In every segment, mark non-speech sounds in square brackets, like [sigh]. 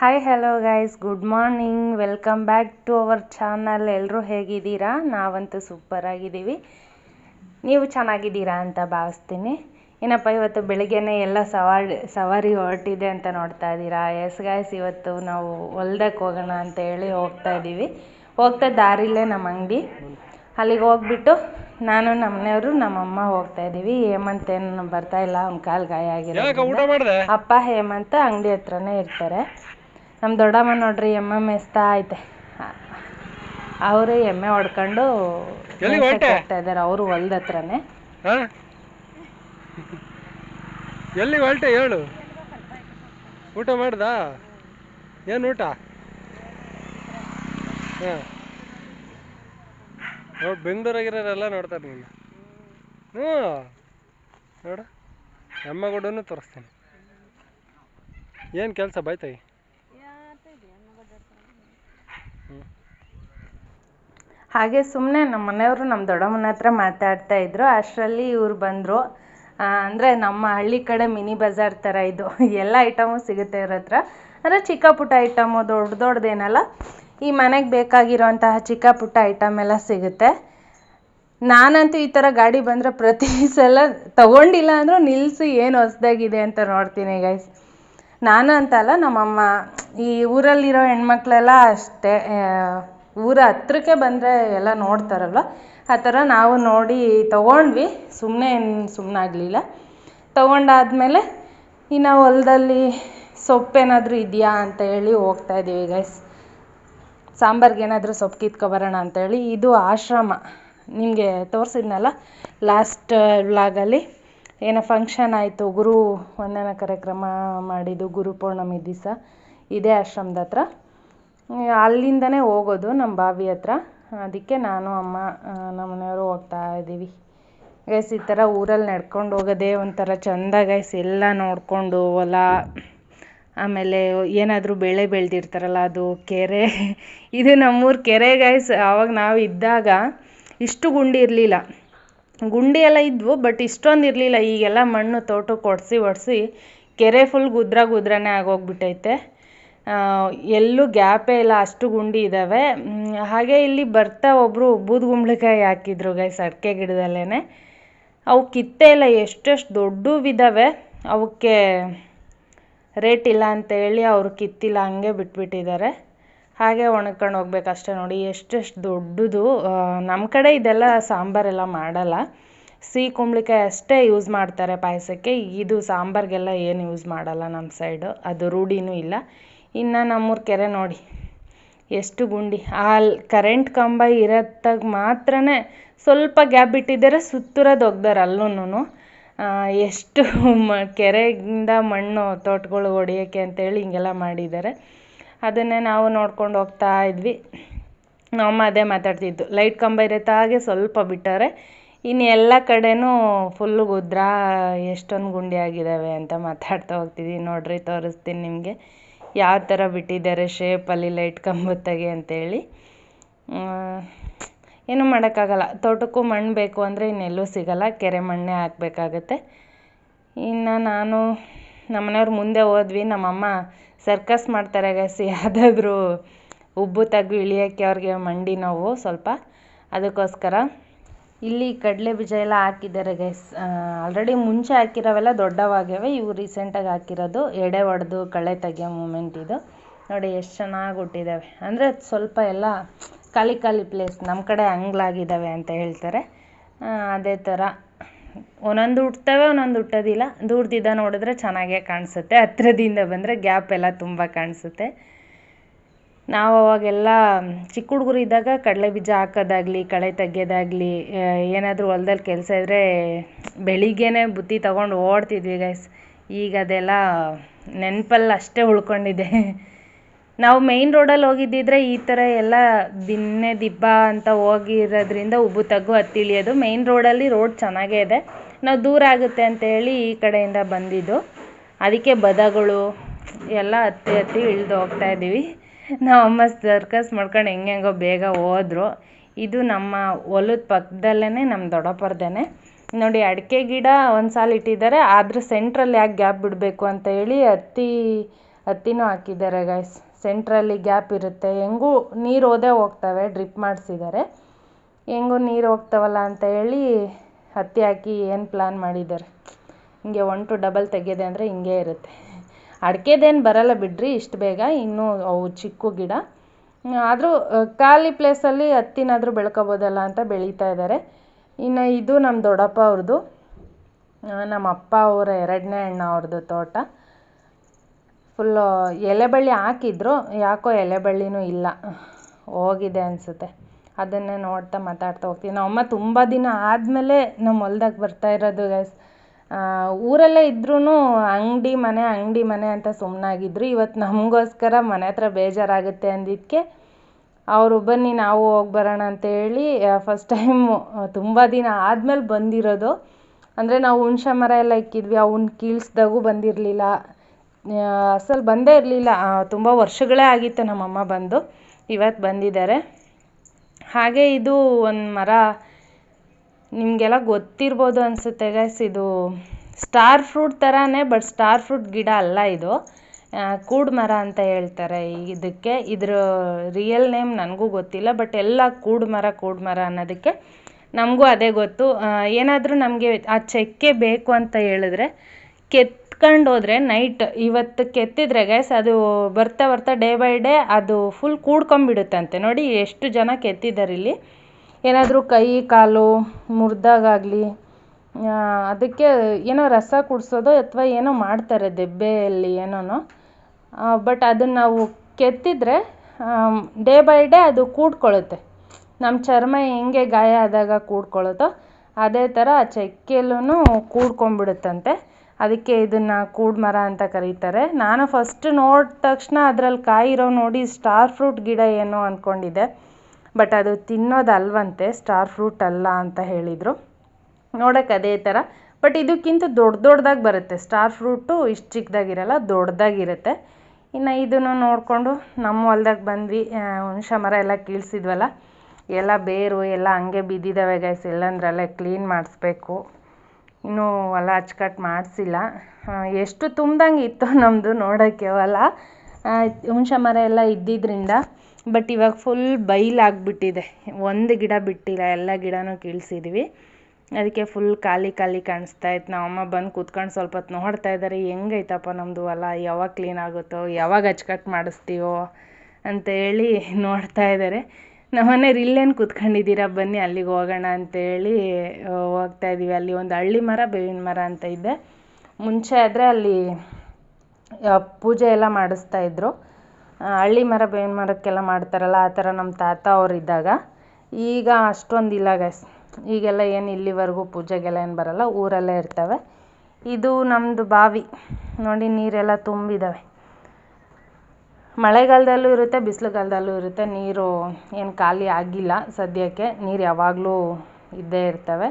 Hi hello guys good morning welcome back to our channel ಎಲ್ಲರೂ ಹೇಗಿದ್ದೀರಾ? ನಾವಂತೂ super ಆಗಿದ್ದೀವಿ. ನೀವು ಚೆನ್ನಾಗಿದ್ದೀರಾ ಅಂತ ಭಾವಿಸ್ತೀನಿ. ಏನಪ್ಪ ಇವತ್ತು ಬೆಳಿಗ್ಗೆನೇ ಎಲ್ಲ ಸವಾರಿ ಸವಾರಿ ಹೊರಟಿದೆ ಅಂತ ನೋಡ್ತಾ ಇದ್ದೀರಾ? ಎಸ್ ಗಾಯ್ಸ್ ಇವತ್ತು ನಾವು ಹೊಲ್ದಕ್ಕೆ ಹೋಗೋಣ ಅಂತ ಹೇಳಿ ಹೋಗ್ತಾ ಇದ್ದೀವಿ. ಹೋಗ್ತಾ ದಾರಿಲೇ ನಮ್ಮ ಅಂಗಡಿ. ಅಲ್ಲಿಗೆ ಹೋಗ್ಬಿಟ್ಟು ನಾನು ನಮ್ಮ ಮನೆಯವರು ನಮ್ಮಮ್ಮ ಹೋಗ್ತಾ ಇದ್ದೀವಿ. ಹೇಮಂತ್ ಏನು ಬರ್ತಾ ಇಲ್ಲ? ಅವ್ನ ಕಾಲು ಗಾಯ ಆಗಿದೆ ಅಪ್ಪ ಹೇಮಂತ ಅಂಗಡಿ ಹತ್ರನೇ ಇರ್ತಾರೆ. ನಮ್ಮ ದೊಡ್ಡಮ್ಮ ನೋಡ್ರಿ ಎಮ್ಮೆ ಮೇಯಿಸ್ತಾ ಐತೆ. ಅವರು ಎಮ್ಮೆ ಹೊಡ್ಕೊಂಡು? ಹೋಗ್ತಾ ಇದ್ದಾರೆ ಅವರು ಹೊಲ್ದ ಹತ್ರನೇ. ಹಾ? ಎಲ್ಲಿ ಹೊರಟೆ ಹೇಳು? ಊಟ ಮಾಡ್ದ? ಏನು ಊಟ? ಹಾಂ. ನೋಡಿ ಬೆಂಗಳೂರಾಗಿರೋರೆಲ್ಲ ನೋಡ್ತಾರೆ ನೀನು ಹ್ಞೂ. ನೋಡು. ಎಮ್ಮಗೂಡನು ತೋರಿಸ್ತೀನಿ. ಏನು ಕೆಲಸ ಬಾಯ್ತಾಯಿ? ಹಾಗೆ ಸುಮ್ಮನೆ ನಮ್ಮ ಮನೆಯವರು ನಮ್ಮ ದೊಡ್ಡಮ್ಮನ ಹತ್ರ ಮಾತಾಡ್ತಾ ಇದ್ರು. ಅಷ್ಟರಲ್ಲಿ ಇವ್ರು ಬಂದರು. ಅಂದರೆ ನಮ್ಮ ಹಳ್ಳಿ ಕಡೆ ಮಿನಿ ಬಜಾರ್ ಥರ ಇದು. ಎಲ್ಲ ಐಟಮು ಸಿಗುತ್ತೆ ಇವ್ರ ಹತ್ರ. ಅಂದರೆ ಚಿಕ್ಕ ಪುಟ್ಟ ಐಟಮು, ದೊಡ್ಡ ದೊಡ್ಡದೇನಲ್ಲ, ಈ ಮನೆಗೆ ಬೇಕಾಗಿರೋಂತಹ ಚಿಕ್ಕ ಪುಟ್ಟ ಐಟಮ್ ಎಲ್ಲ ಸಿಗುತ್ತೆ. ನಾನಂತೂ ಈ ಥರ ಗಾಡಿ ಬಂದರೆ ಪ್ರತಿ ಸಲ ತಗೊಂಡಿಲ್ಲ ಅಂದರೂ ನಿಲ್ಲಿಸಿ ಏನು ಹೊಸ್ದಾಗಿದೆ ಅಂತ ನೋಡ್ತೀನಿ ಗೈಸ್ ನಾನು ಅಂತಲ್ಲ ನಮ್ಮಮ್ಮ. ಈ ಊರಲ್ಲಿರೋ ಹೆಣ್ಮಕ್ಳೆಲ್ಲ ಅಷ್ಟೇ ಊರ ಹತ್ರಕ್ಕೆ ಬಂದರೆ ಎಲ್ಲ ನೋಡ್ತಾರಲ್ವ? ಆ ಥರ ನಾವು ನೋಡಿ ತಗೊಂಡ್ವಿ. ಸುಮ್ಮನೆ ಸುಮ್ಮನಾಗಲಿಲ್ಲ ತೊಗೊಂಡಾದಮೇಲೆ ಇನ್ನು ಹೊಲದಲ್ಲಿ ಸೊಪ್ಪೇನಾದರೂ ಇದೆಯಾ ಅಂತ ಹೇಳಿ ಹೋಗ್ತಾ ಇದ್ದೀವಿ ಗೈಸ್ ಸಾಂಬಾರ್ಗೆ ಏನಾದರೂ ಸೊಪ್ಪು ಕಿತ್ಕೊಬರೋಣ ಅಂತೇಳಿ ಇದು ಆಶ್ರಮ. ನಿಮಗೆ ತೋರಿಸಿದ್ನಲ್ಲ ಲಾಸ್ಟ್ ವ್ಲಾಗಲ್ಲಿ ಏನೋ ಫಂಕ್ಷನ್ ಆಯಿತು, ಗುರು ವಂದನ ಕಾರ್ಯಕ್ರಮ ಮಾಡಿದ್ದು, ಗುರು ಪೌರ್ಣಮಿ ದಿವಸ. ಇದೇ ಆಶ್ರಮದ ಹತ್ರ. ಅಲ್ಲಿಂದನೇ ಹೋಗೋದು ನಮ್ಮ ಬಾವಿ ಹತ್ರ. ಅದಕ್ಕೆ ನಾನು, ಅಮ್ಮ ನಮ್ಮ ಮನೆಯವರು ಹೋಗ್ತಾ ಇದ್ದೀವಿ. ಗೈಸ್ ಈ ಥರ ಊರಲ್ಲಿ ನಡ್ಕೊಂಡು ಹೋಗೋದೇ ಒಂಥರ ಚಂದ ಗೈಸ್ ಎಲ್ಲ ನೋಡಿಕೊಂಡು ಹೊಲ, ಆಮೇಲೆ ಏನಾದರೂ ಬೆಳೆ ಬೆಳೆದಿರ್ತಾರಲ್ಲ, ಅದು ಕೆರೆ. ಇದು ನಮ್ಮೂರು ಕೆರೆ ಗೈಸ್ ಆವಾಗ ನಾವು ಇದ್ದಾಗ ಇಷ್ಟು ಗುಂಡಿ ಇರಲಿಲ್ಲ. ಗುಂಡಿ ಎಲ್ಲ ಇದ್ವು ಬಟ್ ಇಷ್ಟೊಂದು ಇರಲಿಲ್ಲ. ಈಗೆಲ್ಲ ಮಣ್ಣು ತೋಟಕ್ಕೆ ಒಡಿಸಿ ಒಡ್ಸಿ ಕೆರೆ ಫುಲ್ ಗುದ್ರ ಗುದ್ರನೇ ಆಗೋಗ್ಬಿಟ್ಟೈತೆ ಎಲ್ಲೂ ಗ್ಯಾಪೇ ಇಲ್ಲ, ಅಷ್ಟು ಗುಂಡಿ ಇದ್ದಾವೆ ಹಾಗೆ ಇಲ್ಲಿ ಬರ್ತಾ ಒಬ್ಬರು ಬೂದ್ಗುಂಬಳಕಾಯಿ ಹಾಕಿದ್ರು ಗೈಸ್ ಅಡಿಕೆ ಗಿಡದಲ್ಲೇ ಅವು ಕಿತ್ತೇ ಇಲ್ಲ, ಎಷ್ಟೆಷ್ಟು ದೊಡ್ಡವಿದ್ದಾವೆ ಅವಕ್ಕೆ ರೇಟ್ ಇಲ್ಲ ಅಂತ ಹೇಳಿ ಅವರು ಕಿತ್ತಿಲ್ಲ, ಹಂಗೆ ಬಿಟ್ಬಿಟ್ಟಿದ್ದಾರೆ. ಹಾಗೆ ಒಣಗ್ಕೊಂಡು ಹೋಗ್ಬೇಕಷ್ಟೇ ನೋಡಿ, ಎಷ್ಟೆಷ್ಟು ದೊಡ್ಡದು. ನಮ್ಮ ಕಡೆ ಇದೆಲ್ಲ ಸಾಂಬಾರೆಲ್ಲ ಮಾಡಲ್ಲ. ಸಿಹಿ ಕುಂಬಳಕಾಯಿ ಅಷ್ಟೇ ಯೂಸ್ ಮಾಡ್ತಾರೆ ಪಾಯಸಕ್ಕೆ. ಇದು ಸಾಂಬಾರಿಗೆಲ್ಲ ಏನು ಯೂಸ್ ಮಾಡಲ್ಲ ನಮ್ಮ ಸೈಡು ಅದು ರೂಢಿನೂ ಇಲ್ಲ. ಇನ್ನು ನಮ್ಮೂರ ಕೆರೆ ನೋಡಿ, ಎಷ್ಟು ಗುಂಡಿ. ಆ ಕರೆಂಟ್ ಕಂಬ ಇರತ್ತಾಗ ಮಾತ್ರನೇ ಸ್ವಲ್ಪ ಗ್ಯಾಪ್ ಬಿಟ್ಟಿದ್ದಾರೆ ಸುತ್ತೂರದ್ದು ಒಗ್ದಾರೆ ಅಲ್ಲೂ ಎಷ್ಟು ಮ, ಕೆರೆಯಿಂದ ಮಣ್ಣು, ತೋಟಗಳು ಹೊಡಿಯೋಕ್ಕೆ ಅಂತೇಳಿ ಹಿಂಗೆಲ್ಲ ಮಾಡಿದ್ದಾರೆ. ಅದನ್ನೇ ನಾವು ನೋಡ್ಕೊಂಡು ಹೋಗ್ತಾ ಇದ್ವಿ. ನಮ್ಮಮ್ಮ ಅದೇ ಮಾತಾಡ್ತಿದ್ದು. ಲೈಟ್ ಕಂಬ ಇರುತ್ತೆ ಹಾಗೆ ಸ್ವಲ್ಪ ಬಿಟ್ಟರೆ ಇನ್ನು ಎಲ್ಲ ಕಡೆನೂ ಫುಲ್ಲು ಗುದ್ರ ಎಷ್ಟೊಂದು ಗುಂಡಿ ಆಗಿದ್ದಾವೆ ಅಂತ ಮಾತಾಡ್ತಾ ಹೋಗ್ತಿದ್ವಿ ನೋಡ್ರಿ, ತೋರಿಸ್ತೀನಿ ನಿಮಗೆ. ಯಾವ ಥರ ಬಿಟ್ಟಿದ್ದಾರೆ ಶೇಪಲ್ಲಿ ಲೈಟ್ ಕಂಬತ್ತಾಗೆ ಅಂತೇಳಿ. ಏನೂ ಮಾಡೋಕ್ಕಾಗಲ್ಲ. ತೋಟಕ್ಕೂ ಮಣ್ಣು ಬೇಕು ಅಂದರೆ ಇನ್ನೆಲ್ಲೂ ಸಿಗಲ್ಲ. ಕೆರೆ ಮಣ್ಣೇ ಹಾಕ್ಬೇಕಾಗತ್ತೆ. ಇನ್ನು ನಾನು ನಮ್ಮನೆಯವ್ರ ಮುಂದೆ ಹೋದ್ವಿ. ನಮ್ಮಮ್ಮ ಸರ್ಕಸ್ ಮಾಡ್ತಾರೆ ಗೈಸ್. ಯಾವುದಾದ್ರೂ ಉಬ್ಬು ತಗ್ಗು ಇಳಿಯೋಕ್ಕೆ ಅವ್ರಿಗೆ ಮಂಡಿ ನೋವು ಸ್ವಲ್ಪ ಅದಕ್ಕೋಸ್ಕರ. ಇಲ್ಲಿ ಕಡಲೆ ಬೀಜ ಎಲ್ಲ ಹಾಕಿದ್ದಾರೆ ಗೈಸ್. ಆಲ್ರೆಡಿ ಮುಂಚೆ ಹಾಕಿರೋವೆಲ್ಲ ದೊಡ್ಡವಾಗ್ಯವೆ, ಇವು ರೀಸೆಂಟಾಗಿ ಹಾಕಿರೋದು. ಎಡೆ ಒಡೆದು, ಕಳೆ ತೆಗಿಯೋ ಮೂಮೆಂಟ್ ಇದು. ನೋಡಿ ಎಷ್ಟು ಚೆನ್ನಾಗಿ ಹುಟ್ಟಿದ್ದಾವೆ ಅಂದರೆ ಸ್ವಲ್ಪ ಎಲ್ಲ ಖಾಲಿ ಖಾಲಿ ಪ್ಲೇಸ್ ನಮ್ಮ ಕಡೆ ಅಂಗ್ಲಾಗಿದ್ದಾವೆ ಅಂತ ಹೇಳ್ತಾರೆ. ಅದೇ ಥರ ಒಂದೊಂದು ಹುಟ್ತವೆ, ಒಂದೊಂದು ಹುಟ್ಟೋದಿಲ್ಲ. ದೂರದಿಂದ ನೋಡಿದ್ರೆ ಚೆನ್ನಾಗೇ ಕಾಣಿಸುತ್ತೆ. ಹತ್ರದಿಂದ ಬಂದರೆ ಗ್ಯಾಪ್ ಎಲ್ಲ ತುಂಬ ಕಾಣಿಸುತ್ತೆ. ನಾವು ಅವಾಗೆಲ್ಲ ಚಿಕ್ಕ ಹುಡುಗರು ಇದ್ದಾಗ ಕಡಲೆ ಬೀಜ ಹಾಕೋದಾಗಲಿ, ಕಳೆ ತೆಗೆಯೋದಾಗಲಿ ಏನಾದರೂ ಹೊಲ್ದಲ್ಲಿ ಕೆಲಸ ಇದ್ದರೆ ಬೆಳಿಗ್ಗೆನೆ ಬುತ್ತಿ ತಗೊಂಡು ಓಡ್ತಿದ್ವಿ ಗೈಸ್ ಈಗ ಅದೆಲ್ಲ ನೆನಪಲ್ಲಿ ಅಷ್ಟೇ ಉಳ್ಕೊಂಡಿದೆ. ನಾವು ಮೇಯ್ನ್ ರೋಡಲ್ಲಿ ಹೋಗಿದ್ದಿದ್ರೆ ಈ ಥರ ಎಲ್ಲ ದಿನ್ನೆ ದಿಬ್ಬ ಅಂತ ಹೋಗಿರೋದ್ರಿಂದ ಉಬ್ಬು ತಗ್ಗು ಹತ್ತಿ ಇಳಿಯೋದು ಮೇಯ್ನ್ ರೋಡಲ್ಲಿ ರೋಡ್ ಚೆನ್ನಾಗೇ ಇದೆ. ನಾವು ದೂರ ಆಗುತ್ತೆ ಅಂತ ಹೇಳಿ ಈ ಕಡೆಯಿಂದ ಬಂದಿದ್ದು. ಅದಕ್ಕೆ ಬದಗಳು ಎಲ್ಲ ಹತ್ತಿ ಹತ್ತಿ ಇಳಿದು ಹೋಗ್ತಾ ಇದ್ದೀವಿ. ನಾವು ಅಮ್ಮ ಸರ್ಕಸ್ ಮಾಡ್ಕೊಂಡು ಹೆಂಗೆಂಗೋ ಬೇಗ ಹೋದ್ರು. ಇದು ನಮ್ಮ ಹೊಲದ ಪಕ್ಕದಲ್ಲೇ ನಮ್ಮ ದೊಡ್ಡಪ್ಪರ್ದೇನೆ. ನೋಡಿ, ಅಡಿಕೆ ಗಿಡ ಒಂದು ಸಾಲ ಇಟ್ಟಿದ್ದಾರೆ. ಅದ್ರ ಸೆಂಟ್ರಲ್ಲಿ ಯಾಕೆ ಗ್ಯಾಪ್ ಬಿಡಬೇಕು ಅಂತ ಹೇಳಿ ಹತ್ತಿ ಹತ್ತಿನೂ ಹಾಕಿದ್ದಾರೆ ಗೈಸ್ ಸೆಂಟ್ರಲ್ಲಿ ಗ್ಯಾಪ್ ಇರುತ್ತೆ. ಹೆಂಗೂ ನೀರು ಹೋದೇ ಹೋಗ್ತವೆ ಡ್ರಿಪ್ ಮಾಡಿಸಿದ್ದಾರೆ ಹೆಂಗೂ ನೀರು ಹೋಗ್ತಾವಲ್ಲ ಅಂತ ಹೇಳಿ ಹತ್ತಿ ಹಾಕಿ ಏನು ಪ್ಲ್ಯಾನ್ ಮಾಡಿದ್ದಾರೆ? ಹಿಂಗೆ ಒನ್ ಟು ಡಬಲ್ ತೆಗೆದೆ ಅಂದರೆ ಹಿಂಗೆ ಇರುತ್ತೆ. ಅಡಿಕೆದೇನು ಬರಲ್ಲ ಬಿಡ್ರಿ, ಇಷ್ಟು ಬೇಗ. ಇನ್ನೂ ಅವು ಚಿಕ್ಕ ಗಿಡ. ಆದರೂ ಖಾಲಿ ಪ್ಲೇಸಲ್ಲಿ ಹತ್ತಿನಾದರೂ ಬೆಳ್ಕೊಬೋದಲ್ಲ ಅಂತ ಬೆಳೀತಾ ಇದ್ದಾರೆ ಇನ್ನು ಇದು ನಮ್ಮ ದೊಡ್ಡಪ್ಪ ಅವ್ರದ್ದು ನಮ್ಮ ಅಪ್ಪ ಅವರ ಎರಡನೇ ಅಣ್ಣ ಅವ್ರದ್ದು ತೋಟ. ಫುಲ್ಲು ಎಲೆಬಳ್ಳಿ ಹಾಕಿದ್ರು, ಯಾಕೋ ಎಲೆಬಳ್ಳಿನೂ ಇಲ್ಲ. ಹೋಗಿದೆ ಅನಿಸುತ್ತೆ. ಅದನ್ನೇ ನೋಡ್ತಾ ಮಾತಾಡ್ತಾ ಹೋಗ್ತೀವಿ ನಮ್ಮಮ್ಮ ತುಂಬ ದಿನ ಆದಮೇಲೆ ನಮ್ಮ ಹೊಲ್ದಾಗ ಬರ್ತಾ ಇರೋದು ಗೈಸ್ ಊರಲ್ಲೇ ಇದ್ರೂ ಅಂಗಡಿ ಮನೆ ಅಂಗಡಿ ಮನೆ ಅಂತ ಸುಮ್ಮನಾಗಿದ್ರು ಇವತ್ತು ನಮಗೋಸ್ಕರ ಮನೆ ಹತ್ರ ಬೇಜಾರಾಗುತ್ತೆ ಅಂದಿದ್ದಕ್ಕೆ ಅವರು ಬನ್ನಿ ನಾವು ಹೋಗಿ ಬರೋಣ ಅಂತೇಳಿ ಫಸ್ಟ್ ಟೈಮು ತುಂಬ ದಿನ ಆದಮೇಲೆ ಬಂದಿರೋದು. ಅಂದರೆ ನಾವು ಹುಣ್ಸೆ ಮರ ಎಲ್ಲ ಇಕ್ಕಿದ್ವಿ ಅವನ್ನ ಕೀಳ್ಸ್ದಾಗೂ ಬಂದಿರಲಿಲ್ಲ. ಅಸಲು ಬಂದೇ ಇರಲಿಲ್ಲ. ತುಂಬ ವರ್ಷಗಳೇ ಆಗಿತ್ತು ನಮ್ಮಮ್ಮ ಬಂದು. ಇವತ್ತು ಬಂದಿದ್ದಾರೆ. ಹಾಗೆ ಇದು ಒಂದು ಮರ. ನಿಮಗೆಲ್ಲ ಗೊತ್ತಿರ್ಬೋದು ಅನಿಸುತ್ತೆ ಗೈಸ್ ಇದು ಸ್ಟಾರ್ ಫ್ರೂಟ್ ಥರನೇ ಬಟ್ ಸ್ಟಾರ್ ಫ್ರೂಟ್ ಗಿಡ ಅಲ್ಲ ಇದು. ಕೂಡ್ ಮರ ಅಂತ ಹೇಳ್ತಾರೆ ಇದಕ್ಕೆ. ಇದ್ರ ರಿಯಲ್ ನೇಮ್ ನನಗೂ ಗೊತ್ತಿಲ್ಲ ಬಟ್ ಎಲ್ಲ ಕೂಡ್ ಮರ ಕೂಡ್ ಮರ ಅನ್ನೋದಕ್ಕೆ ನಮಗೂ ಅದೇ ಗೊತ್ತು. ಏನಾದರೂ ನಮಗೆ ಆ ಚೆಕ್ಕೆ ಬೇಕು ಅಂತ ಹೇಳಿದ್ರೆ ಕೆತ್ಕೊಂಡು ಹೋದ್ರೆ ನೈಟ್ ಇವತ್ತು ಕೆತ್ತಿದ್ರೆ ಗೈಸ್ ಅದು ಬರ್ತಾ ಬರ್ತಾ ಡೇ ಬೈ ಡೇ ಅದು ಫುಲ್ ಕೂಡ್ಕೊಂಬಿಡುತ್ತಂತೆ ನೋಡಿ ಎಷ್ಟು ಜನ ಕೆತ್ತಿದ್ದಾರೆ ಇಲ್ಲಿ. ಏನಾದರೂ ಕೈ, ಕಾಲು ಮುರಿದಾಗಲಿ ಅದಕ್ಕೆ ಏನೋ ರಸ ಕುಡಿಸೋದು ಅಥವಾ ಏನೋ ಮಾಡ್ತಾರೆ ದೆಬ್ಬೆಯಲ್ಲಿ ಏನೋ ಬಟ್ ಅದನ್ನು ನಾವು ಕೆತ್ತಿದ್ರೆ ಡೇ ಬೈ ಡೇ ಅದು ಕೂಡ್ಕೊಳ್ಳುತ್ತೆ. ನಮ್ಮ ಚರ್ಮ ಹೆಂಗೆ ಗಾಯ ಆದಾಗ ಕೂಡ್ಕೊಳ್ಳುತ್ತೋ ಅದೇ ಥರ ಆ ಚಕ್ಕೆಲೂ ಕೂಡ್ಕೊಂಬಿಡುತ್ತಂತೆ ಅದಕ್ಕೆ ಇದನ್ನು ಕೂಡ್ ಮರ ಅಂತ ಕರೀತಾರೆ. ನಾನು ಫಸ್ಟ್ ನೋಡಿದ ತಕ್ಷಣ ಅದ್ರಲ್ಲಿ ಕಾಯಿರೋ ನೋಡಿ ಸ್ಟಾರ್ ಫ್ರೂಟ್ ಗಿಡ ಏನೋ ಅಂದ್ಕೊಂಡಿದ್ದೆ ಬಟ್ ಅದು ತಿನ್ನೋದಲ್ವಂತೆ ಸ್ಟಾರ್ ಫ್ರೂಟ್ ಅಲ್ಲ ಅಂತ ಹೇಳಿದರು. ನೋಡೋಕೆ ಅದೇ ಥರ ಬಟ್ ಇದಕ್ಕಿಂತ ದೊಡ್ಡ ದೊಡ್ಡದಾಗಿ ಬರುತ್ತೆ. ಸ್ಟಾರ್ ಫ್ರೂಟು ಇಷ್ಟು ಚಿಕ್ಕದಾಗಿರಲ್ಲ ದೊಡ್ಡದಾಗಿರುತ್ತೆ ಇನ್ನು ಇದನ್ನು ನೋಡಿಕೊಂಡು ನಮ್ಮ ಹೊಲ್ದಾಗ ಬಂದ್ವಿ. ಹುಣಸೆ ಮರ ಎಲ್ಲ ಕೀಳ್ಸಿದ್ವಲ್ಲ. ಎಲ್ಲ ಬೇರು ಎಲ್ಲ ಹಂಗೆ ಬಿದ್ದಿದ್ದಾವೆ ಗೈಸ್ ಇಲ್ಲಾಂದ್ರಲ್ಲೇ ಕ್ಲೀನ್ ಮಾಡಿಸ್ಬೇಕು. ಇನ್ನೂ ಹೊಲ ಅಚ್ಚುಕಟ್ಟು ಮಾಡಿಸಿಲ್ಲ. ಎಷ್ಟು ತುಂಬ್ದಂಗೆ ಇತ್ತು ನಮ್ಮದು ನೋಡೋಕ್ಕೆ ಹೊಲ. ಹುಣ್ಸೆ ಮರ ಎಲ್ಲ ಇದ್ದಿದ್ದರಿಂದ ಬಟ್ ಇವಾಗ ಫುಲ್ ಬೈಲಾಗಿಬಿಟ್ಟಿದೆ ಒಂದು ಗಿಡ ಬಿಟ್ಟಿಲ್ಲ, ಎಲ್ಲ ಗಿಡನೂ ಕೀಳ್ಸಿದ್ವಿ. ಅದಕ್ಕೆ ಫುಲ್ ಖಾಲಿ ಖಾಲಿ ಕಾಣಿಸ್ತಾ ಇತ್ತು. ನಮ್ಮಮ್ಮ ಬಂದು ಕೂತ್ಕೊಂಡು ಸ್ವಲ್ಪ ಹೊತ್ತು ನೋಡ್ತಾ ಇದ್ದಾರೆ, ಹೆಂಗೈತಪ್ಪ ನಮ್ಮದು ಹೊಲ, ಯಾವಾಗ ಕ್ಲೀನ್ ಆಗುತ್ತೋ, ಯಾವಾಗ ಅಚ್ಚುಕಟ್ಟು ಮಾಡಿಸ್ತೀವೋ ಅಂತೇಳಿ ನೋಡ್ತಾ ಇದ್ದಾರೆ. ನಮ್ಮನೆಯವ್ರು ಇಲ್ಲೇನು ಕೂತ್ಕೊಂಡಿದ್ದೀರಾ? ಬನ್ನಿ, ಅಲ್ಲಿಗೆ ಹೋಗೋಣ ಅಂತೇಳಿ ಹೋಗ್ತಾ ಇದ್ದೀವಿ ಅಲ್ಲಿ ಒಂದು ಹಳ್ಳಿ ಮರ, ಬೇವಿನ ಮರ ಅಂತ ಇದೆ. ಮುಂಚೆ ಆದರೆ ಅಲ್ಲಿ ಪೂಜೆ ಎಲ್ಲ ಮಾಡಿಸ್ತಾ ಇದ್ದರು ಹಳ್ಳಿ ಮರ, ಬೇವಿನ ಮರಕ್ಕೆಲ್ಲ ಮಾಡ್ತಾರಲ್ಲ, ಆ ಥರ ನಮ್ಮ ತಾತ ಅವ್ರು ಇದ್ದಾಗ. ಈಗ ಅಷ್ಟೊಂದಿಲ್ಲ ಗೈಸ್ ಈಗೆಲ್ಲ ಏನು ಇಲ್ಲಿವರೆಗೂ ಪೂಜೆಗೆಲ್ಲ ಏನು ಬರಲ್ಲ, ಊರಲ್ಲೇ ಇರ್ತವೆ. ಇದು ನಮ್ಮದು ಬಾವಿ. ನೋಡಿ, ನೀರೆಲ್ಲ ತುಂಬಿದ್ದಾವೆ ಮಳೆಗಾಲದಲ್ಲೂ ಇರುತ್ತೆ, ಬಿಸಿಲುಗಾಲದಲ್ಲೂ ಇರುತ್ತೆ. ನೀರು ಏನು ಖಾಲಿ ಆಗಿಲ್ಲ ಸದ್ಯಕ್ಕೆ. ನೀರು ಯಾವಾಗಲೂ ಇದ್ದೇ ಇರ್ತವೆ.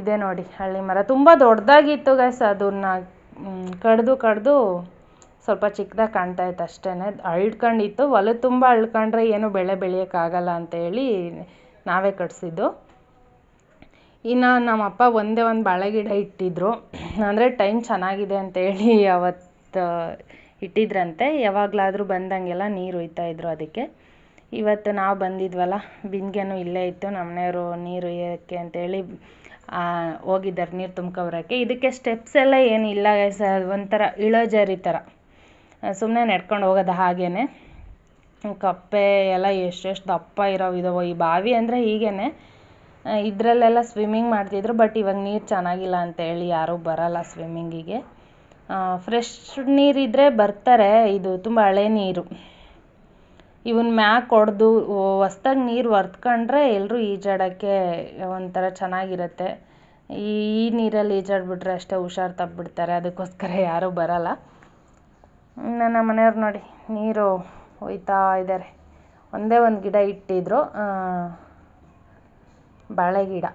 ಇದೆ ನೋಡಿ ಹಳ್ಳಿ ಮರ. ತುಂಬ ದೊಡ್ಡದಾಗಿತ್ತು ಗೈಸ್ ಅದನ್ನು ಕಡಿದು ಕಡಿದು ಸ್ವಲ್ಪ ಚಿಕ್ಕದಾಗಿ ಕಾಣ್ತಾ ಇತ್ತು ಅಷ್ಟೇ ಅಳ್ಕೊಂಡಿತ್ತು. ಹೊಲ ತುಂಬ ಅಳ್ಕೊಂಡ್ರೆ ಏನು ಬೆಳೆ ಬೆಳೆಯೋಕ್ಕಾಗಲ್ಲ ಅಂತೇಳಿ ನಾವೇ ಕಟ್ಸಿದ್ದು. ಇನ್ನು ನಮ್ಮಪ್ಪ ಒಂದೇ ಒಂದು ಬಾಳೆ ಗಿಡ ಇಟ್ಟಿದ್ರು. ಅಂದರೆ ಟೈಮ್ ಚೆನ್ನಾಗಿದೆ ಅಂತೇಳಿ ಅವತ್ತು ಇಟ್ಟಿದ್ರಂತೆ. ಯಾವಾಗಲಾದರೂ ಬಂದಂಗೆಲ್ಲ ನೀರು ಒಯ್ತಾ ಇದ್ರು ಅದಕ್ಕೆ. ಇವತ್ತು ನಾವು ಬಂದಿದ್ವಲ್ಲ, ಬಿಂದಿಗೆನೂ ಇಲ್ಲೇ ಇತ್ತು, ನಮ್ಮನೆಯವರು ನೀರು ಒಯ್ಯೋಕ್ಕೆ ಅಂತೇಳಿ ಹೋಗಿದ್ದಾರೆ ನೀರು ತುಂಬ್ಕೊಬರೋಕ್ಕೆ. ಇದಕ್ಕೆ ಸ್ಟೆಪ್ಸ್ ಎಲ್ಲ ಏನಿಲ್ಲ ಸರ್ ಒಂಥರ ಇಳೋಜರಿ ಥರ. ಸುಮ್ಮನೆ ನಡ್ಕೊಂಡು ಹೋಗೋದು ಹಾಗೇ ಕಪ್ಪೆ ಎಲ್ಲ ಎಷ್ಟೆಷ್ಟು ದಪ್ಪ ಇರೋ ಇದಾವೆ ಈ ಬಾವಿ ಅಂದರೆ ಹೀಗೇ ಇದರಲ್ಲೆಲ್ಲ ಸ್ವಿಮ್ಮಿಂಗ್ ಮಾಡ್ತಿದ್ರು ಬಟ್ ಇವಾಗ ನೀರು ಚೆನ್ನಾಗಿಲ್ಲ ಅಂತೇಳಿ ಯಾರೂ ಬರಲ್ಲ ಸ್ವಿಮ್ಮಿಂಗಿಗೆ ಫ್ರೆಶ್ ನೀರಿದ್ದರೆ ಬರ್ತಾರೆ, ಇದು ತುಂಬ ಹಳೆ ನೀರು. ಇವನ್ ಮ್ಯಾಕ್ ಹೊಡೆದು ಹೊಸ್ದಾಗಿ ನೀರು ಹೊರ್ತ್ಕೊಂಡ್ರೆ ಎಲ್ಲರೂ ಈಜಾಡೋಕ್ಕೆ ಒಂಥರ ಚೆನ್ನಾಗಿರುತ್ತೆ. ಈ ಈ ನೀರಲ್ಲಿ ಈಜಾಡ್ಬಿಟ್ರೆ ಅಷ್ಟೇ ಹುಷಾರು ತಪ್ಪಿಬಿಡ್ತಾರೆ ಅದಕ್ಕೋಸ್ಕರ ಯಾರೂ ಬರಲ್ಲ. ನನ್ನ ಮನೆಯವ್ರು ನೋಡಿ, ನೀರು ಒಯ್ತಾ ಇದ್ದಾರೆ ಒಂದೇ ಒಂದು ಗಿಡ ಇಟ್ಟಿದ್ರು ಬಾಳೆ ಗಿಡ.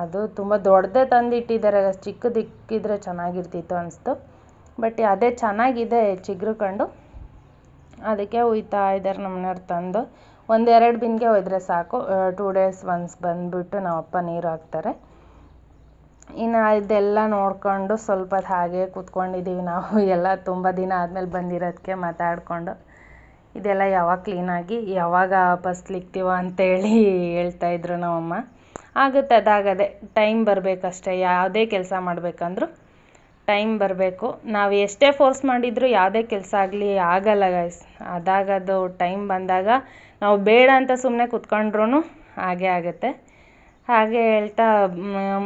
ಅದು ತುಂಬ ದೊಡ್ಡದೇ ತಂದಿಟ್ಟಿದ್ದಾರೆ, ಚಿಕ್ಕದಿಕ್ಕಿದ್ರೆ ಚೆನ್ನಾಗಿರ್ತಿತ್ತು ಅನಿಸ್ತು. ಬಟ್ ಅದೇ ಚೆನ್ನಾಗಿದೆ ಚಿಗುರ್ಕೊಂಡು ಅದಕ್ಕೆ ಒಯ್ತಾ ಇದ್ದಾರೆ ನಮ್ಮನೆಯವ್ರು ತಂದು. ಒಂದೆರಡು ಬಿಂದಿಗೆ ಒಯ್ದರೆ ಸಾಕು. ಟೂ ಡೇಸ್ ಒನ್ಸ್ ಬಂದುಬಿಟ್ಟು ನಮ್ಮ ಅಪ್ಪ ನೀರು ಹಾಕ್ತಾರೆ. ಇನ್ನು ಇದೆಲ್ಲ ನೋಡಿಕೊಂಡು ಸ್ವಲ್ಪ ಹಾಗೆ ಕೂತ್ಕೊಂಡಿದ್ದೀವಿ ನಾವು. [laughs] ಎಲ್ಲ ತುಂಬ ದಿನ ಆದಮೇಲೆ ಬಂದಿರೋದಕ್ಕೆ ಮಾತಾಡಿಕೊಂಡು. ಇದೆಲ್ಲ ಯಾವಾಗ ಕ್ಲೀನಾಗಿ ಯಾವಾಗ ಫಸ್ಲಿಗ್ತೀವೋ ಅಂತೇಳಿ ಹೇಳ್ತಾಯಿದ್ರು ನಮ್ಮಮ್ಮ. ಆಗುತ್ತೆ, ಅದಾಗದೆ. ಟೈಮ್ ಬರಬೇಕಷ್ಟೆ. ಯಾವುದೇ ಕೆಲಸ ಮಾಡಬೇಕಂದ್ರೂ ಟೈಮ್ ಬರಬೇಕು. ನಾವು ಎಷ್ಟೇ ಫೋರ್ಸ್ ಮಾಡಿದರೂ ಯಾವುದೇ ಕೆಲಸ ಆಗಲಿ ಆಗಲ್ಲ ಗೈಸ್ ಅದಾಗದು ಟೈಮ್ ಬಂದಾಗ ನಾವು ಬೇಡ ಅಂತ ಸುಮ್ಮನೆ ಕೂತ್ಕೊಂಡ್ರೂ ಹಾಗೇ ಆಗುತ್ತೆ. ಹಾಗೆ ಹೇಳ್ತಾ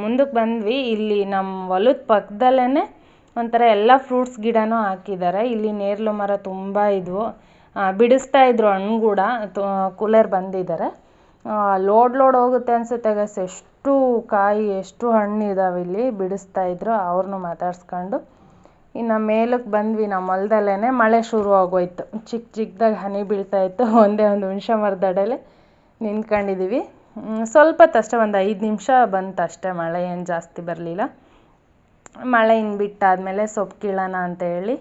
ಮುಂದಕ್ಕೆ ಬಂದ್ವಿ. ಇಲ್ಲಿ ನಮ್ಮ ಹೊಲದ ಪಕ್ಕದಲ್ಲೇ ಒಂಥರ ಎಲ್ಲ ಫ್ರೂಟ್ಸ್ ಗಿಡನೂ ಹಾಕಿದ್ದಾರೆ ಇಲ್ಲಿ ನೇರಳೆ ಮರ ತುಂಬ ಇದ್ವು. ಬಿಡಿಸ್ತಾ ಇದ್ರು ಹಣ್ಣು ಕೂಡ ಕೂಲರ್ ಬಂದಿದ್ದಾರೆ ಲೋಡ್ ಲೋಡ್ ಹೋಗುತ್ತೆ ಅನಿಸುತ್ತೆ ಗೈಸ್ ಎಷ್ಟು ಕಾಯಿ, ಎಷ್ಟು ಹಣ್ಣು ಇದಾವೆ ಇಲ್ಲಿ, ಬಿಡಿಸ್ತಾ ಇದ್ರು ಅವ್ರನ್ನೂ ಮಾತಾಡ್ಸ್ಕೊಂಡು. ಇನ್ನು ಮೇಲಕ್ಕೆ ಬಂದ್ವಿ ನಮ್ಮ ಹೊಲ್ದಲ್ಲೇ ಮಳೆ ಶುರು ಆಗೋಯ್ತು. ಚಿಕ್ಕ ಚಿಕ್ಕದಾಗಿ ಹನಿ ಬೀಳ್ತಾ ಇತ್ತು, [laughs] ಒಂದೇ ಒಂದು ಹುಣಸೆ ನಿಂತ್ಕೊಂಡಿದ್ದೀವಿ ಸ್ವಲ್ಪ ಅಷ್ಟೇ, ಒಂದು ಐದು ನಿಮಿಷ ಬಂತು ಅಷ್ಟೇ, ಮಳೆ ಏನು ಜಾಸ್ತಿ ಬರಲಿಲ್ಲ. ಮಳೆ ಇನ್ನು ಬಿಟ್ಟಾದಮೇಲೆ ಸೊಪ್ಪು ಕೀಳೋಣ ಅಂತ ಹೇಳಿ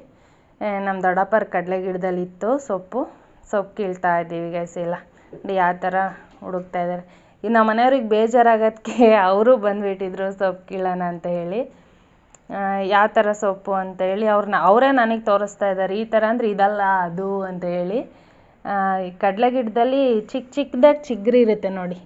ನಮ್ಮ ದೊಡ್ಡಪ್ಪರ ಕಡಲೆ ಗಿಡದಲ್ಲಿ ಇತ್ತು ಸೊಪ್ಪು. ಸೊಪ್ಪು ಕೀಳ್ತಾ ಇದ್ದೀವಿ ಗೈಸ್ ಎಲ್ಲ. ಯಾವ ಥರ ಹುಡುಕ್ತಾ ಇದ್ದಾರೆ. ಇನ್ನು ನಮ್ಮ ಮನೆಯವ್ರಿಗೆ ಬೇಜಾರಾಗೋದಕ್ಕೆ ಅವರು ಬಂದುಬಿಟ್ಟಿದ್ರು ಸೊಪ್ಪು ಕೀಳೋಣ ಅಂತ ಹೇಳಿ. ಯಾವ ಥರ ಸೊಪ್ಪು ಅಂತ ಹೇಳಿ ಅವ್ರನ್ನ, ಅವರೇ ನನಗೆ ತೋರಿಸ್ತಾ ಇದ್ದಾರೆ. ಈ ಥರ ಅಂದರೆ ಇದಲ್ಲ ಅದು ಅಂತ ಹೇಳಿ. ಈ ಕಡಲೆ ಗಿಡದಲ್ಲಿ ಚಿಕ್ಕ ಚಿಕ್ಕದಾಗಿ ಚಿಗ್ರಿ ಇರುತ್ತೆ ನೋಡಿ.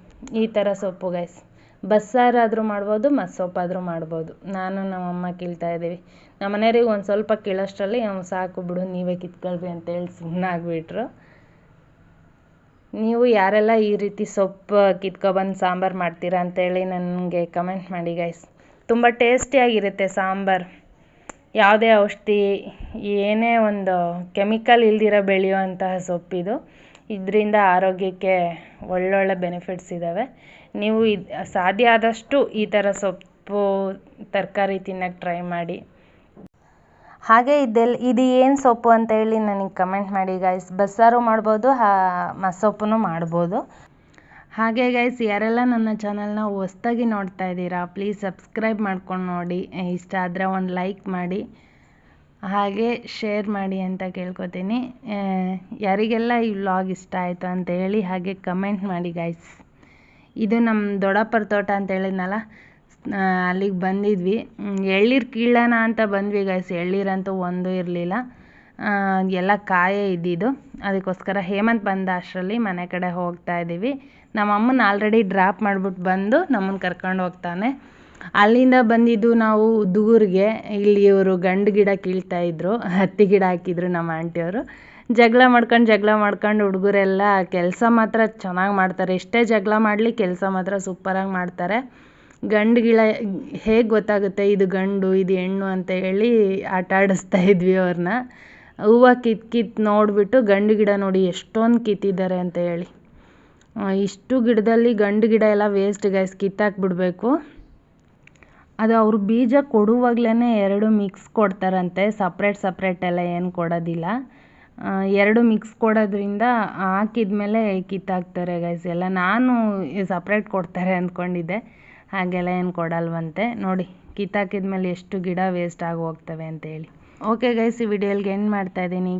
ಈ ಥರ ಸೊಪ್ಪು ಗೈಸ್ ಬಸ್ಸಾರಾದರೂ ಮಾಡ್ಬೋದು, ಮಸ್ಸೊಪ್ಪಾದರೂ ಮಾಡ್ಬೋದು. ನಾನು ನಮ್ಮಮ್ಮ ಕೀಳ್ತಾ ಇದ್ದೀವಿ. ನಮ್ಮ ಮನೆಯವ್ರಿಗೆ ಒಂದು ಸ್ವಲ್ಪ ಕೀಳೋಷ್ಟರಲ್ಲಿ ಸಾಕು ಬಿಡು, ನೀವೇ ಕಿತ್ಕೊಳ್ರಿ ಅಂತೇಳಿ ಸುಮ್ಮನಾಗ್ಬಿಟ್ರು ನೀವು ಯಾರೆಲ್ಲ ಈ ರೀತಿ ಸೊಪ್ಪು ಕಿತ್ಕೊಬಂದು ಸಾಂಬಾರು ಮಾಡ್ತೀರಾ ಅಂತೇಳಿ ನನಗೆ ಕಮೆಂಟ್ ಮಾಡಿ ಗೈಸ್ ತುಂಬ ಟೇಸ್ಟಿಯಾಗಿರುತ್ತೆ ಸಾಂಬಾರು. ಯಾವುದೇ ಔಷಧಿ, ಏನೇ ಒಂದು ಕೆಮಿಕಲ್ ಇಲ್ದಿರ ಬೆಳೆಯುವಂತಹ ಸೊಪ್ಪಿದು ಇದರಿಂದ ಆರೋಗ್ಯಕ್ಕೆ ಒಳ್ಳೊಳ್ಳೆ ಬೆನಿಫಿಟ್ಸ್ ಇದ್ದಾವೆ ನೀವು ಇದು, ಸಾಧ್ಯ ಆದಷ್ಟು ಈ ಥರ ಸೊಪ್ಪು ತರಕಾರಿ ತಿನ್ನೋಕ್ಕೆ ಟ್ರೈ ಮಾಡಿ. ಹಾಗೆ ಇದೆಲ್ಲ ಇದು ಏನು ಸೊಪ್ಪು ಅಂತ ಹೇಳಿ ನನಗೆ ಕಮೆಂಟ್ ಮಾಡಿ ಗೈಸ್ ಬಸ್ಸಾರು ಮಾಡ್ಬೋದು, ಹಾ ಮಸ್ಸೊಪ್ಪು ಮಾಡ್ಬೋದು. ಹಾಗೆ ಗೈಸ್ ಯಾರೆಲ್ಲ ನನ್ನ ಚಾನಲ್ನ ಹೊಸ್ದಾಗಿ ನೋಡ್ತಾ ಇದ್ದೀರಾ ಪ್ಲೀಸ್ ಸಬ್ಸ್ಕ್ರೈಬ್ ಮಾಡ್ಕೊಂಡು ನೋಡಿ. ಇಷ್ಟ ಆದರೆ ಒಂದು ಲೈಕ್ ಮಾಡಿ. ಹಾಗೆ ಶೇರ್ ಮಾಡಿ ಅಂತ ಕೇಳ್ಕೊತೀನಿ. ಯಾರಿಗೆಲ್ಲ ಈ ವ್ಲಾಗ್ ಇಷ್ಟ ಆಯಿತು ಅಂತ ಹೇಳಿ ಹಾಗೆ ಕಮೆಂಟ್ ಮಾಡಿ ಗೈಸ್ ಇದು ನಮ್ಮ ದೊಡ್ಡಪ್ಪರ ತೋಟ ಅಂತ ಹೇಳಿದ್ನಲ್ಲ ಅಲ್ಲಿಗೆ ಬಂದಿದ್ವಿ. ಎಳ್ನೀರು ಕೀಳೋಣ ಅಂತ ಬಂದ್ವಿ ಗೈಸ್ ಎಳ್ನೀರಂತೂ ಒಂದು ಇರಲಿಲ್ಲ. ಎಲ್ಲ ಕಾಯೇ ಇದ್ದಿದ್ದು. ಅದಕ್ಕೋಸ್ಕರ ಹೇಮಂತ್ ಬಂದ ಅಷ್ಟರಲ್ಲಿ ಮನೆ ಕಡೆ ಹೋಗ್ತಾ ಇದ್ದೀವಿ. ನಮ್ಮ ಅಮ್ಮನ ಆಲ್ರೆಡಿ ಡ್ರಾಪ್ ಮಾಡಿಬಿಟ್ಟು ಬಂದು ನಮ್ಮನ್ನು ಕರ್ಕೊಂಡು ಹೋಗ್ತಾನೆ. ಅಲ್ಲಿಂದ ಬಂದಿದ್ದು ನಾವು ದೂರಿಗೆ. ಇಲ್ಲಿ ಇವರು ಗಂಡು ಗಿಡ ಕೀಳ್ತಾ ಇದ್ರು. ಹತ್ತಿ ಗಿಡ ಹಾಕಿದ್ರು ನಮ್ಮ ಆಂಟಿಯವರು. ಜಗಳ ಮಾಡ್ಕೊಂಡು ಜಗಳ ಮಾಡ್ಕೊಂಡು ಹುಡುಗರೆಲ್ಲ ಕೆಲಸ ಮಾತ್ರ ಚೆನ್ನಾಗಿ ಮಾಡ್ತಾರೆ. ಎಷ್ಟೇ ಜಗಳ ಮಾಡಲಿ ಕೆಲಸ ಮಾತ್ರ ಸೂಪರಾಗಿ ಮಾಡ್ತಾರೆ. ಗಂಡು ಗಿಡ ಹೇಗೆ ಗೊತ್ತಾಗುತ್ತೆ ಇದು ಗಂಡು, ಇದು ಹೆಣ್ಣು ಅಂತ ಹೇಳಿ ಆಟ ಆಡಿಸ್ತಾ ಇದ್ವಿ ಅವ್ರನ್ನ ಹೂವು ಕಿತ್ ಕಿತ್ ನೋಡಿಬಿಟ್ಟು ಗಂಡು ಗಿಡ ನೋಡಿ ಎಷ್ಟೊಂದು ಕಿತ್ತಿದ್ದಾರೆ ಅಂತ ಹೇಳಿ. ಇಷ್ಟು ಗಿಡದಲ್ಲಿ ಗಂಡು ಗಿಡ ಎಲ್ಲ ವೇಸ್ಟ್ ಗೈಸ್ ಕಿತ್ತಾಕ್ಬಿಡ್ಬೇಕು. ಅದು ಅವರು ಬೀಜ ಕೊಡುವಾಗಲೇ ಎರಡು ಮಿಕ್ಸ್ ಕೊಡ್ತಾರಂತೆ ಸಪ್ರೇಟ್ ಸಪ್ರೇಟ್ ಎಲ್ಲ ಏನು ಕೊಡೋದಿಲ್ಲ. ಎರಡು ಮಿಕ್ಸ್ ಕೊಡೋದ್ರಿಂದ ಹಾಕಿದ್ಮೇಲೆ ಕಿತ್ತಾಕ್ತಾರೆ ಗೈಸ್ ಎಲ್ಲ. ನಾನು ಸಪ್ರೇಟ್ ಕೊಡ್ತಾರೆ ಅಂದ್ಕೊಂಡಿದ್ದೆ. ಹಾಗೆಲ್ಲ ಏನು ಕೊಡಲ್ವಂತೆ? ನೋಡಿ ಕಿತ್ತಾಕಿದ ಮೇಲೆ ಎಷ್ಟು ಗಿಡ ವೇಸ್ಟ್ ಆಗಿ ಹೋಗ್ತವೆ ಅಂತೇಳಿ. ಓಕೆ ಗೈಸ್ ಈ ವಿಡಿಯೋಲ್ಗೆ ಎಂಡ್ ಮಾಡ್ತಾ ಇದ್ದೀನಿ.